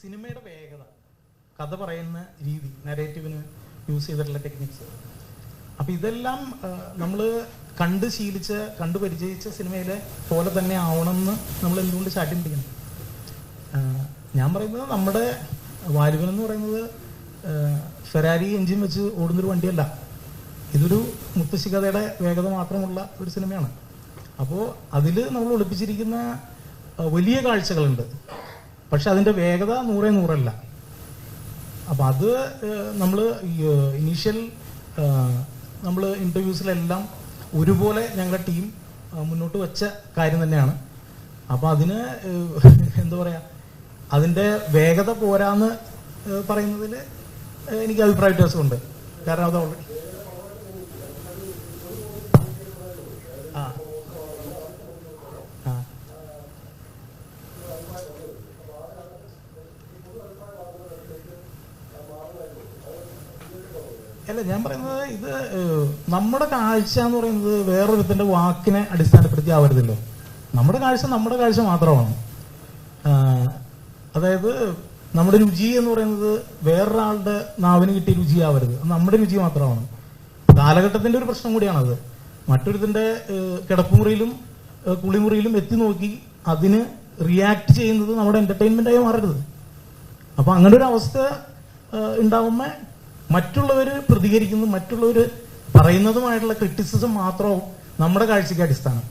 സിനിമയുടെ വേഗത കഥ പറയുന്ന രീതി നരേറ്റീവിന് യൂസ് ചെയ്തിട്ടുള്ള ടെക്നിക്സ് അപ്പൊ ഇതെല്ലാം നമ്മൾ കണ്ട് ശീലിച്ച് കണ്ടു പരിചയിച്ച സിനിമയിലെ പോലെ തന്നെ ആവണം എന്ന് നമ്മൾ എന്തുകൊണ്ട് ചാട്ടി പിടിക്കണം ഞാൻ പറയുന്നത് നമ്മുടെ വാലുവൻ എന്ന് പറയുന്നത് ഫെരാരി എഞ്ചിൻ വെച്ച് ഓടുന്നൊരു വണ്ടിയല്ല. ഇതൊരു മുത്തശ്ശി കഥയുടെ വേഗത മാത്രമുള്ള ഒരു സിനിമയാണ്. അപ്പോൾ അതിൽ നമ്മൾ ഒളിപ്പിച്ചിരിക്കുന്ന വലിയ കാഴ്ചകളുണ്ട്. പക്ഷെ അതിന്റെ വേഗത നൂറേ നൂറല്ല. അപ്പൊ അത് നമ്മൾ ഇനീഷ്യൽ നമ്മൾ ഇന്റർവ്യൂസിലെല്ലാം ഒരുപോലെ ഞങ്ങളുടെ ടീം മുന്നോട്ട് വെച്ച കാര്യം തന്നെയാണ്. അപ്പൊ അതിന് എന്താ പറയാ അതിന്റെ വേഗത പോരാന്ന് പറയുന്നതിൽ എനിക്ക് അഭിപ്രായ വ്യത്യാസമുണ്ട്. കാരണം അത് ഓൾറെഡി അല്ല ഞാൻ പറയുന്നത് ഇത് നമ്മുടെ കാഴ്ച എന്ന് പറയുന്നത് വേറൊരുത്തിന്റെ വാക്കിനെ അടിസ്ഥാനപ്പെടുത്തി ആവരുതല്ലോ. നമ്മുടെ കാഴ്ച നമ്മുടെ കാഴ്ച മാത്രമാണ്. അതായത് നമ്മുടെ രുചി എന്ന് പറയുന്നത് വേറൊരാളുടെ നാവിന് കിട്ടിയ രുചിയാവരുത് നമ്മുടെ രുചി മാത്രമാണ്. കാലഘട്ടത്തിന്റെ ഒരു പ്രശ്നം കൂടിയാണത്. മറ്റൊരുത്തിന്റെ കിടപ്പുമുറിയിലും കുളിമുറിയിലും എത്തി നോക്കി അതിന് റിയാക്ട് ചെയ്യുന്നത് നമ്മുടെ എന്റർടൈൻമെന്റ് ആയി മാറരുത്. അപ്പൊ അങ്ങനെ ഒരു അവസ്ഥ ഉണ്ടാവുമ്പോ മറ്റുള്ളവർ പ്രതികരിക്കുന്നതും മറ്റുള്ളവർ പറയുന്നതുമായിട്ടുള്ള ക്രിറ്റിസിസം മാത്രവും നമ്മുടെ കാഴ്ചയ്ക്ക് അടിസ്ഥാനം.